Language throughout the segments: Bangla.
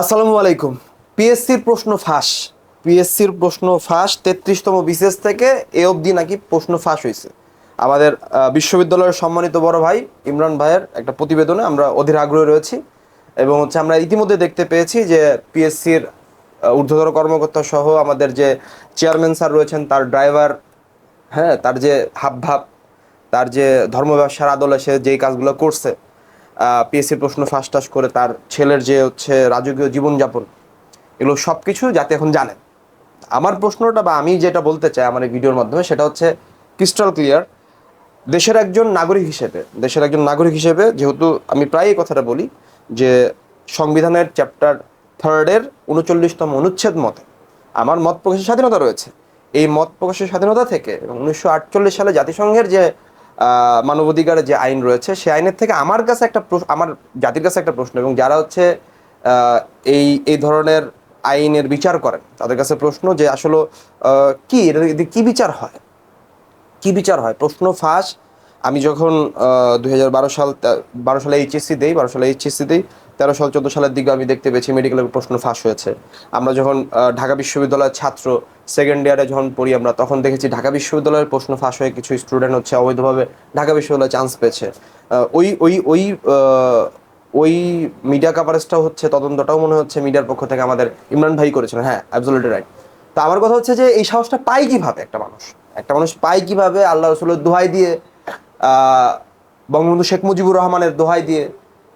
আসসালামু আলাইকুম। পিএসসির প্রশ্ন ফাঁস। পিএসসির প্রশ্ন ফাঁস তেত্রিশতম বিসিএস থেকে এ অবধি নাকি প্রশ্ন ফাঁস হয়েছে। আমাদের বিশ্ববিদ্যালয়ের সম্মানিত বড় ভাই ইমরান ভাইয়ের একটা প্রতিবেদনে আমরা অধীর আগ্রহে রয়েছি এবং হচ্ছে আমরা ইতিমধ্যে দেখতে পেয়েছি যে পিএসসির ঊর্ধ্বতর কর্মকর্তা সহ আমাদের যে চেয়ারম্যান স্যার রয়েছেন, তার ড্রাইভার হ্যাঁ তার যে হাবভাব, তার যে ধর্ম ব্যবসার আদলে সে যেই কাজগুলো করছে পিএসসির প্রশ্ন ফাঁস টাস করে তার ছেলের যে হচ্ছে রাজকীয় জীবনযাপন, এগুলো সব কিছু যাতে এখন জানেন আমার প্রশ্নটা বা আমি যেটা বলতে চাই আমার এই ভিডিওর মাধ্যমে সেটা হচ্ছে ক্রিস্টাল ক্লিয়ার দেশের একজন নাগরিক হিসেবে, দেশের একজন নাগরিক হিসেবে যেহেতু আমি প্রায়ই এই কথাটা বলি যে সংবিধানের চ্যাপ্টার থার্ডের উনচল্লিশতম অনুচ্ছেদ মতে আমার মত প্রকাশের স্বাধীনতা রয়েছে। এই মত প্রকাশের স্বাধীনতা থেকে এবং উনিশশো আটচল্লিশ সালে জাতিসংঘের যে মানবাধিকারের যে আইন রয়েছে, সেই আইনের থেকে আমার কাছে একটা আমার জাতির কাছে একটা প্রশ্ন, এবং যারা হচ্ছে এই এই ধরনের আইনের বিচার করেন, তাদের কাছে প্রশ্ন যে আসলে কি কি বিচার হয়? কি বিচার হয়? প্রশ্ন ফাঁস, আমি যখন দুই হাজার বারো সাল, বারো সালে এইচএসসি দেই, বারো সালে এইচএসসি দেই তেরো সাল, চোদ্দ সালের দিকে আমি দেখতে পেয়েছি মেডিকেলের প্রশ্ন ফাঁস হয়েছে। আমরা যখন ঢাকা বিশ্ববিদ্যালয়ের ছাত্র সেকেন্ড ইয়ারে যখন পড়ি আমরা, তখন দেখেছি ঢাকা বিশ্ববিদ্যালয়ের প্রশ্ন ফাঁস হয়ে কিছু স্টুডেন্ট হচ্ছে অবৈধভাবে ঢাকা বিশ্ববিদ্যালয়ে চান্স পেয়েছে। ওই ওই ওই ওই মিডিয়া কাভারেজটাও হচ্ছে, তদন্তটাও মনে হচ্ছে মিডিয়ার পক্ষ থেকে আমাদের ইমরান ভাই করেছিলেন হ্যাঁ অ্যাবসলিউটলি রাইট তো আমার কথা হচ্ছে যে এই সাহসটা পায় কীভাবে একটা মানুষ? একটা মানুষ পায় কীভাবে আল্লাহ রসুলের দোহাই দিয়ে বঙ্গবন্ধু শেখ মুজিবুর রহমানের দোহাই দিয়ে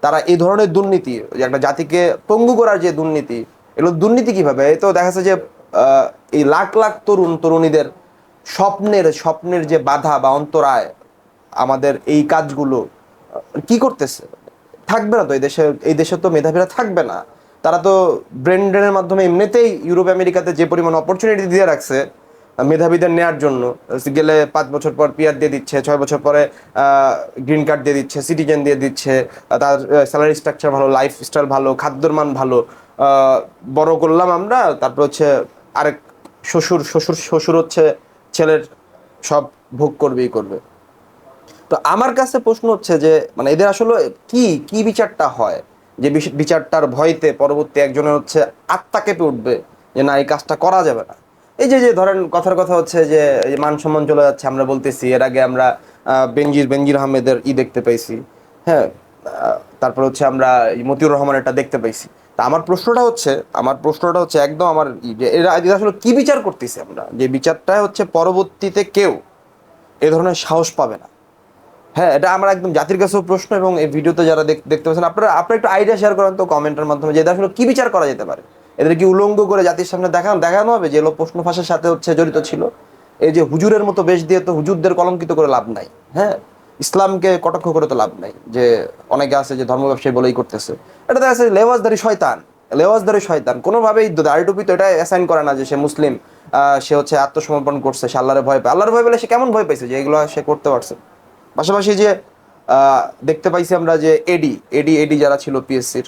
তারা এই ধরনের দুর্নীতি একটা জাতিকে পঙ্গু করার যে দুর্নীতি, এগুলো দুর্নীতি কীভাবে? তো দেখা যাচ্ছে যে এই লাখ লাখ তরুণ, তরুণীদের স্বপ্নের স্বপ্নের যে বাধা বা অন্তরায় আমাদের এই কাজগুলো কি করতেছে? থাকবে না তো, এই দেশে এই দেশে তো মেধাবীরা থাকবে না। তারা তো ব্রেন ড্রেনের মাধ্যমে এমনিতেই ইউরোপ, আমেরিকাতে যে পরিমাণ অপরচুনিটি দিয়ে রাখছে মেধাবীদের নেয়ার জন্য। গেলে পাঁচ বছর পর পিয়ার দিয়ে দিচ্ছে, ছয় বছর পরে গ্রিন কার্ড দিয়ে দিচ্ছে সিটিজেন দিয়ে দিচ্ছে তার স্যালারি স্ট্রাকচার ভালো লাইফ স্টাইল ভালো, খাদ্যর মান ভালো। বড় করলাম আমরা, তারপর হচ্ছে আরেক শ্বশুর শ্বশুর শ্বশুর হচ্ছে ছেলের সব ভোগ করবেই করবে। তো আমার কাছে প্রশ্ন হচ্ছে যে মানে এদের আসলে কি কি বিচারটা হয়? যে বিচারটার ভয়তে পরবর্তী একজনের হচ্ছে আত্মা কেঁপে উঠবে যে না, এই কাজটা করা যাবে না। এই যে যে ধরেন কথার কথা হচ্ছে যে মান সম্মান চলে যাচ্ছে আমরা বলতেছি এর আগে আমরা আহ, বেনজির বেনজির আহমেদের ই দেখতে পাইছি হ্যাঁ তারপর হচ্ছে আমরা মতিউর রহমানেরটা দেখতে পাইছি তা আমার প্রশ্নটা হচ্ছে আমার প্রশ্নটা হচ্ছে একদম আমার আসলে কি বিচার করতেছি আমরা? যে বিচারটা হচ্ছে পরবর্তীতে কেউ এ ধরনের সাহস পাবে না। হ্যাঁ এটা আমার একদম জাতির কাছেও প্রশ্ন এবং এই ভিডিওতে যারা দেখ- দেখতে পাচ্ছেন আপনারা আপনারা একটু আইডিয়া শেয়ার করেন তো কমেন্টের মাধ্যমে যে আসলে কি বিচার করা যেতে পারে। এদের কি উলঙ্গ করে জাতির সামনে দেখানো দেখানো হবে যে লোক প্রশ্ন ফাঁসের সাথে হচ্ছে জড়িত ছিল। এই যে হুজুরের মতো বেশ দিয়ে তো হুজুরদের কলঙ্কিত করে লাভ নাই হ্যাঁ? ইসলামকে কটাক্ষ করে তো লাভ নাই, যে অনেকে আছে যে ধর্ম ব্যবসায়ী বলেই করতেছে। এটা দেখা যাচ্ছে লেওয়াজদারি শয়তান লেওয়াজদারি শয়তান। কোনোভাবেই দাড়ি টুপি তো এটা অ্যাসাইন করে না যে সে মুসলিম সে হচ্ছে আত্মসমর্পণ করছে, সে আল্লাহরে ভয় পায়। আল্লাহর ভয় পেলে সে কেমন ভয় পাইছে যে এগুলো সে করতে পারছে? পাশাপাশি যে দেখতে পাইছি আমরা যে এডি এডি এডি যারা ছিল পিএসসির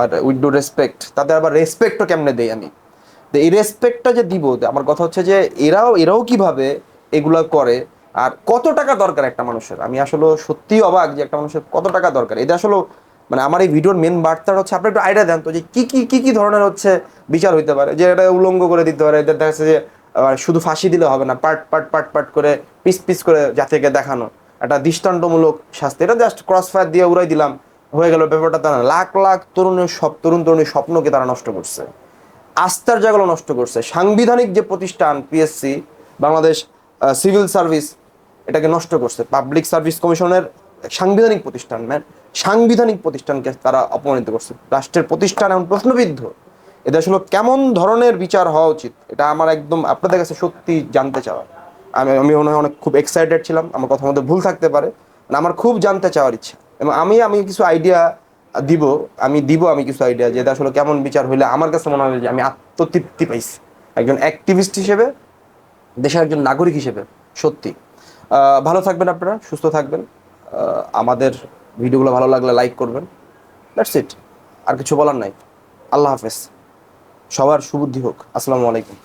আর উইথ ডু রেসপেক্ট তাদের আবার রেসপেক্টও কেমনে দেই আমি? তো এই রেসপেক্টটা যে দিব আমার কথা হচ্ছে যে এরাও এরাও কীভাবে এগুলা করে? আর কত টাকা দরকার একটা মানুষের? আমি আসলে সত্যিই অবাক যে একটা মানুষের কত টাকা দরকার। এটা আসলে মানে আমার এই ভিডিওর মেন বার্তাটা হচ্ছে, আপনি একটু আইডিয়া দেন তো যে কী কী কী কী ধরনের হচ্ছে বিচার হইতে পারে? যে এটা উলঙ্গ করে দিতে পারে এদের দেখা যাচ্ছে যে শুধু ফাঁসি দিলে হবে না পার্ট পার্ট পার্ট পার্ট করে, পিস পিস করে জাতিকে দেখানো। একটা দৃষ্টান্তমূলক শাস্তি। এটা জাস্ট ক্রস ফায়ার দিয়ে উড়াই দিলাম। হয়ে গেল ব্যাপারটা তারা লাখ লাখ তরুণের সব তরুণ তরুণীর স্বপ্নকে তারা নষ্ট করছে। আস্থার জায়গাগুলো নষ্ট করছে। সাংবিধানিক যে প্রতিষ্ঠান পিএসসি বাংলাদেশ সিভিল সার্ভিস এটাকে নষ্ট করছে। পাবলিক সার্ভিস কমিশনের সাংবিধানিক প্রতিষ্ঠান ম্যান সাংবিধানিক প্রতিষ্ঠানকে তারা অপমানিত করছে। রাষ্ট্রের প্রতিষ্ঠান এমন প্রশ্নবিদ্ধ। এটা আসলে কেমন ধরনের বিচার হওয়া উচিত? এটা আমার একদম আপনাদের কাছে সত্যি জানতে চাওয়া। আমি আমি মনে হয় অনেক খুব এক্সাইটেড ছিলাম। আমার কথা মধ্যে ভুল থাকতে পারে। আমার খুব জানতে চাওয়ার ইচ্ছা। এবং আমি আমি কিছু আইডিয়া দিব, আমি দিব, আমি কিছু আইডিয়া যে আসলে কেমন বিচার হইলে আমার কাছে মনে হয় যে আমি আত্মতৃপ্তি পাইছি। একজন অ্যাক্টিভিস্ট হিসেবে, দেশের একজন নাগরিক হিসেবে, সত্যি। ভালো থাকবেন আপনারা, সুস্থ থাকবেন। আমাদের ভিডিওগুলো ভালো লাগলে লাইক করবেন। দ্যাটস ইট আর কিছু বলার নাই। আল্লাহ হাফেজ। সবার সুবুদ্ধি হোক। আসসালামু আলাইকুম।